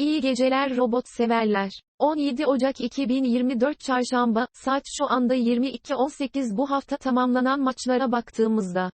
İyi geceler robot severler. 17 Ocak 2024 Çarşamba, saat şu anda 22.18 bu hafta tamamlanan maçlara baktığımızda.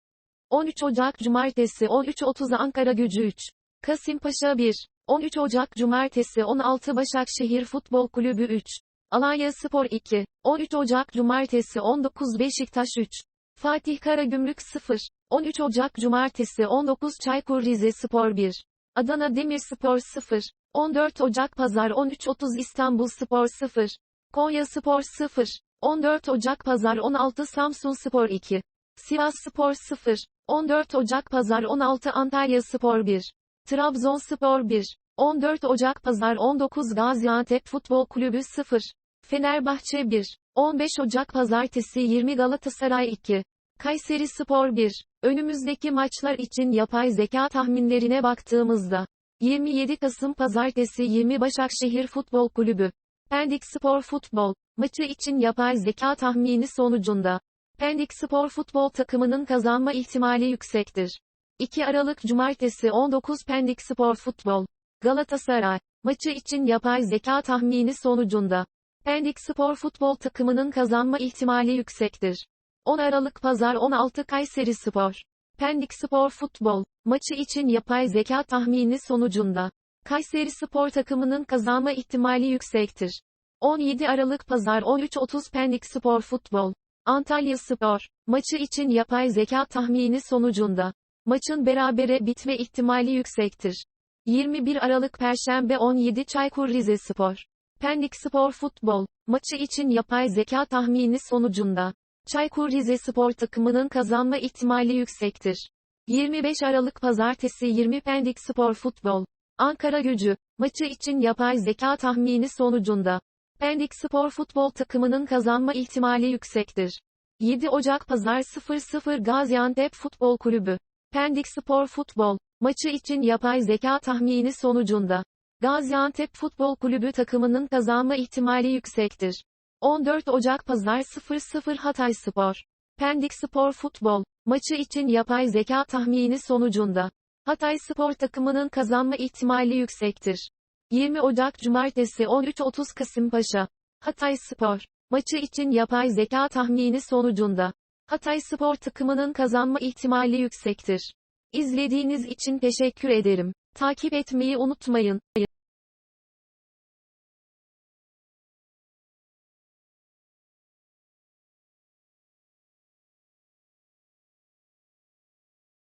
13 Ocak Cumartesi 13.30 Ankara Gücü 3. Kasımpaşa 1. 13 Ocak Cumartesi 16 Başakşehir Futbol Kulübü 3. Alanya Spor 2. 13 Ocak Cumartesi 19 Beşiktaş 3. Fatih Karagümrük 0. 13 Ocak Cumartesi 19 Çaykur Rizespor 1. Adana Demirspor 0. 14 Ocak Pazar 13.30 İstanbul Spor 0. Konya Spor 0. 14 Ocak Pazar 16 Samsun Spor 2. Sivas Spor 0. 14 Ocak Pazar 16 Antalya Spor 1. Trabzonspor 1. 14 Ocak Pazar 19 Gaziantep Futbol Kulübü 0. Fenerbahçe 1. 15 Ocak Pazartesi 20 Galatasaray 2. Kayseri Spor 1. Önümüzdeki maçlar için yapay zeka tahminlerine baktığımızda. 27 Kasım Pazartesi 20 Başakşehir Futbol Kulübü. Pendik Spor Futbol. Maçı için yapay zeka tahmini sonucunda. Pendik Spor Futbol takımının kazanma ihtimali yüksektir. 2 Aralık Cumartesi 19 Pendik Spor Futbol. Galatasaray. Maçı için yapay zeka tahmini sonucunda. Pendik Spor Futbol takımının kazanma ihtimali yüksektir. 10 Aralık Pazar 16 Kayseri Spor. Pendik Spor Futbol. Maçı için yapay zeka tahmini sonucunda. Kayseri Spor takımının kazanma ihtimali yüksektir. 17 Aralık Pazar 13.30 Pendik Spor Futbol. Antalya Spor. Maçı için yapay zeka tahmini sonucunda. Maçın berabere bitme ihtimali yüksektir. 21 Aralık Perşembe 17 Çaykur Rizespor. Pendik Spor Futbol. Maçı için yapay zeka tahmini sonucunda. Çaykur Rizespor takımının kazanma ihtimali yüksektir. 25 Aralık Pazartesi 20 Pendik Spor Futbol. Ankara Gücü. Maçı için yapay zeka tahmini sonucunda. Pendik Spor Futbol takımının kazanma ihtimali yüksektir. 7 Ocak Pazar 00 Gaziantep Futbol Kulübü. Pendik Spor Futbol. Maçı için yapay zeka tahmini sonucunda. Gaziantep Futbol Kulübü takımının kazanma ihtimali yüksektir. 14 Ocak Pazar 00 Hatay Spor. Pendik Spor Futbol. Maçı için yapay zeka tahmini sonucunda. Hatay Spor takımının kazanma ihtimali yüksektir. 20 Ocak Cumartesi 13.30 Kasımpaşa. Hatay Spor. Maçı için yapay zeka tahmini sonucunda. Hatay Spor takımının kazanma ihtimali yüksektir. İzlediğiniz için teşekkür ederim. Takip etmeyi unutmayın.